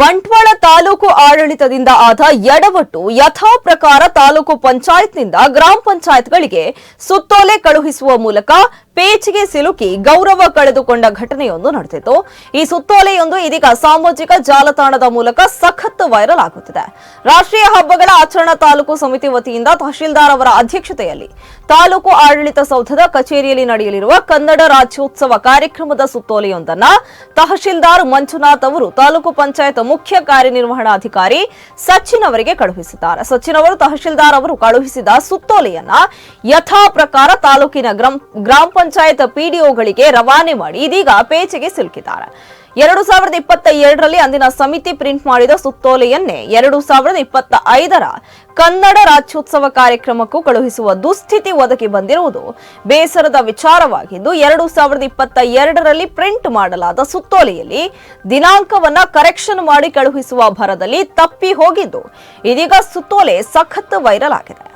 ಬಂಟ್ವಾಳ ತಾಲೂಕು ಆಡಳಿತದಿಂದ ಆದ ಎಡವಟ್ಟು ಯಥಾ ಪ್ರಕಾರ ತಾಲೂಕು ಪಂಚಾಯತ್ನಿಂದ ಗ್ರಾಮ ಪಂಚಾಯತ್ಗಳಿಗೆ ಸುತ್ತೋಲೆ ಕಳುಹಿಸುವ ಮೂಲಕ ಪೇಚಿಗೆ ಸಿಲುಕಿ ಗೌರವ ಕಳೆದುಕೊಂಡ ಘಟನೆಯೊಂದು ನಡೆದಿತ್ತು. ಈ ಸುತ್ತೋಲೆಯೊಂದು ಇದೀಗ ಸಾಮಾಜಿಕ ಜಾಲತಾಣದ ಮೂಲಕ ಸಖತ್ ವೈರಲ್ ಆಗುತ್ತಿದೆ. ರಾಷ್ಟ್ರೀಯ ಹಬ್ಬಗಳ ಆಚರಣಾ ತಾಲೂಕು ಸಮಿತಿ ವತಿಯಿಂದ ತಹಶೀಲ್ದಾರ್ ಅವರ ಅಧ್ಯಕ್ಷತೆಯಲ್ಲಿ ತಾಲೂಕು ಆಡಳಿತ ಸೌಧದ ಕಚೇರಿಯಲ್ಲಿ ನಡೆಯಲಿರುವ ಕನ್ನಡ ರಾಜ್ಯೋತ್ಸವ ಕಾರ್ಯಕ್ರಮದ ಸುತ್ತೋಲೆಯೊಂದನ್ನ ತಹಶೀಲ್ದಾರ್ ಮಂಜುನಾಥ್ ಅವರು ತಾಲೂಕು ಪಂಚಾಯತ್ ಮುಖ್ಯ ಕಾರ್ಯನಿರ್ವಹಣಾಧಿಕಾರಿ ಸಚಿನ್ ಅವರಿಗೆ ಕಳುಹಿಸಿದ್ದಾರೆ. ಸಚಿನ್ ಅವರು ತಹಶೀಲ್ದಾರ್ ಅವರು ಕಳುಹಿಸಿದ ಸುತ್ತೋಲೆಯನ್ನ ಯಥಾ ಪ್ರಕಾರ ತಾಲೂಕಿನ ಗ್ರಾಮ ಪಂಚಾಯತ್ ಪಿಡಿಒಗಳಿಗೆ ರವಾನೆ ಮಾಡಿ ಇದೀಗ ಪೇಚೆಗೆ ಸಿಲುಕಿದ್ದಾರೆ. ಎರಡು ಸಾವಿರದ ಇಪ್ಪತ್ತ ಎರಡರಲ್ಲಿ ಅಂದಿನ ಸಮಿತಿ ಪ್ರಿಂಟ್ ಮಾಡಿದ ಸುತ್ತೋಲೆಯನ್ನೇ ಎರಡು ಸಾವಿರದ ಇಪ್ಪತ್ತ ಐದರ ಕನ್ನಡ ರಾಜ್ಯೋತ್ಸವ ಕಾರ್ಯಕ್ರಮಕ್ಕೂ ಕಳುಹಿಸುವ ದುಸ್ಥಿತಿ ಒದಗಿ ಬಂದಿರುವುದು ಬೇಸರದ ವಿಚಾರವಾಗಿದ್ದು, ಎರಡು ಸಾವಿರದ ಇಪ್ಪತ್ತ ಎರಡರಲ್ಲಿ ಪ್ರಿಂಟ್ ಮಾಡಲಾದ ಸುತ್ತೋಲೆಯಲ್ಲಿ ದಿನಾಂಕವನ್ನ ಕರೆಕ್ಷನ್ ಮಾಡಿ ಕಳುಹಿಸುವ ಭರದಲ್ಲಿ ತಪ್ಪಿ ಹೋಗಿದ್ದು. ಇದೀಗ ಸುತ್ತೋಲೆ ಸಖತ್ ವೈರಲ್ ಆಗಿದೆ.